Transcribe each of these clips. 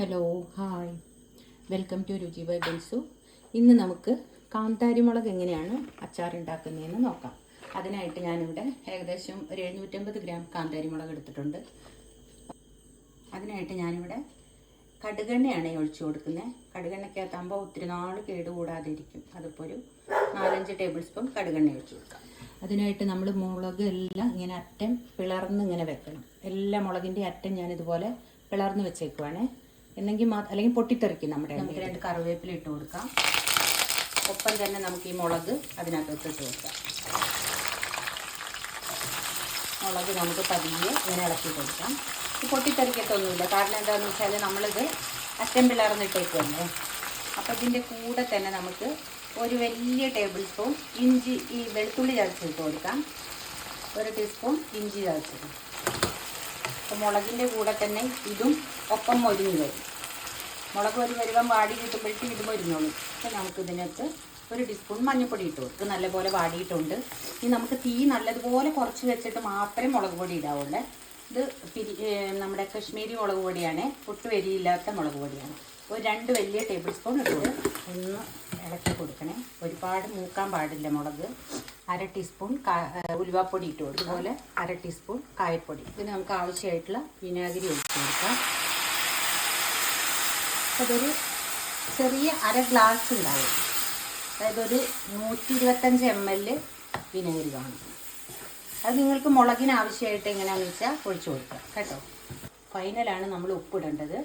Hello hi welcome to Ruchi by ഇന്ന് നമുക്ക് കാന്താരിമുളക് എങ്ങനെയാണ് അച്ചാർ ഉണ്ടാക്കുന്നതെന്ന് നോക്കാം. അതിനായിട്ട് ഞാനിവിടെ ഏകദേശം ഒരു എഴുന്നൂറ്റമ്പത് ഗ്രാം കാന്താരിമുളക് എടുത്തിട്ടുണ്ട്. അതിനായിട്ട് ഞാനിവിടെ കടുകെണ്ണയാണ് ഒഴിച്ചു കൊടുക്കുന്നത്. കടുകെണ്ണയ്ക്കകത്താകുമ്പോൾ ഒത്തിരി നാൾ കേടുകൂടാതെ ഇരിക്കും അതിപ്പോൾ ഒരു നാലഞ്ച് ടേബിൾ സ്പൂൺ കടുകെണ്ണ ഒഴിച്ചു കൊടുക്കാം. അതിനായിട്ട് നമ്മൾ മുളക് എല്ലാം ഇങ്ങനെ അറ്റം പിളർന്ന് ഇങ്ങനെ വെക്കണം. എല്ലാ മുളകിന്റെ അറ്റം ഞാനിതുപോലെ പിളർന്ന് വെച്ചേക്കുവാണേ. എന്നെങ്കിൽ അല്ലെങ്കിൽ പൊട്ടിത്തെറിക്കും നമ്മുടെ നമുക്ക് രണ്ട് കറിവേപ്പില ഇട്ട് കൊടുക്കാം. ഒപ്പം തന്നെ നമുക്ക് ഈ മുളക് അതിനകത്തോട്ട് ഇട്ട് കൊടുക്കാം. മുളക് നമുക്ക് പതിയെ ഇങ്ങനെ ഇളക്കി കൊടുക്കാം. പൊട്ടിത്തെറിക്കത്തൊന്നുമില്ല. കാരണം എന്താണെന്ന് വെച്ചാൽ നമ്മളിത് അറ്റം പിളർന്നിട്ടേക്കുമല്ലേ അപ്പോൾ ഇതിന്റെ കൂടെ തന്നെ നമുക്ക് ഒരു വലിയ ടേബിൾ സ്പൂൺ ഇഞ്ചി ഈ വെളുത്തുള്ളി ചതച്ചിട്ട് കൊടുക്കാം. ഒരു ടീസ്പൂൺ ഇഞ്ചി ചതച്ചത് അപ്പോൾ മുളകിന്റെ കൂടെ തന്നെ ഇതും ഒപ്പം മൊരിഞ്ഞ് വരും. മുളക് ഒരു വരുമ്പം വാടി കിട്ടുമ്പോഴേക്കും ഇത് മൊരിഞ്ഞോളും. അപ്പോൾ നമുക്ക് ഇതിനകത്ത് ഒരു ടീസ്പൂൺ മഞ്ഞൾപ്പൊടി ഇട്ട് കൊടുക്കും നല്ലപോലെ വാടിയിട്ടുണ്ട്. ഇനി നമുക്ക് തീ നല്ലതുപോലെ കുറച്ച് വെച്ചിട്ട് മാത്രമേ മുളക് പൊടി ഇടാവുള്ളൂ. ഇത് പിരി നമ്മുടെ കശ്മീരി മുളക് പൊടിയാണ്. ഒട്ടും എരിയില്ലാത്ത മുളക് പൊടിയാണ്. ഒരു രണ്ട് വലിയ ടേബിൾ സ്പൂൺ ഇട്ട് ഒന്ന് ഇളക്കി കൊടുക്കണേ. ഒരുപാട് മൂക്കാൻ പാടില്ല മുളക്. അര ടീസ്പൂൺ ഉലുവാപ്പൊടി ഇട്ട് കൊടുക്കും. അതുപോലെ അര ടീസ്പൂൺ കായപ്പൊടി. ഇതിന് നമുക്ക് ആവശ്യമായിട്ടുള്ള വിനാഗിരി ഒഴിച്ച് കൊടുക്കാം. അതൊരു ചെറിയ അര ഗ്ലാസ് ഉണ്ടാവും. അതായത് ഒരു നൂറ്റി ഇരുപത്തഞ്ച് എം എൽ വിനാഗിരി കാണും അത് നിങ്ങൾക്ക് മുളകിന് ആവശ്യമായിട്ട് എങ്ങനെയാണെന്ന് വെച്ചാൽ ഒഴിച്ചു കൊടുക്കുക കേട്ടോ? ഫൈനലാണ് നമ്മൾ ഉപ്പിടേണ്ടത്.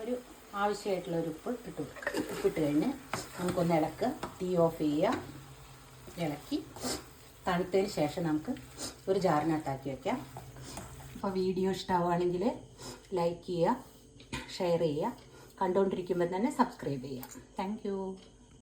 ഒരു ആവശ്യമായിട്ടുള്ള ഒരു ഉപ്പ് ഇട്ട് കൊടുക്കുക ഉപ്പിട്ട് കഴിഞ്ഞ് നമുക്കൊന്ന് ഇളക്കുക തീ ഓഫ് ചെയ്യുക. ഇളക്കി തണുത്തതിന് ശേഷം നമുക്ക് ഒരു ജാറിനകത്താക്കി വയ്ക്കാം അപ്പോൾ വീഡിയോ ഇഷ്ടമാവുകയാണെങ്കിൽ ലൈക്ക് ചെയ്യുക ഷെയർ ചെയ്യുക കണ്ടുകൊണ്ടിരിക്കുമ്പോൾ തന്നെ സബ്സ്ക്രൈബ് ചെയ്യുക. താങ്ക്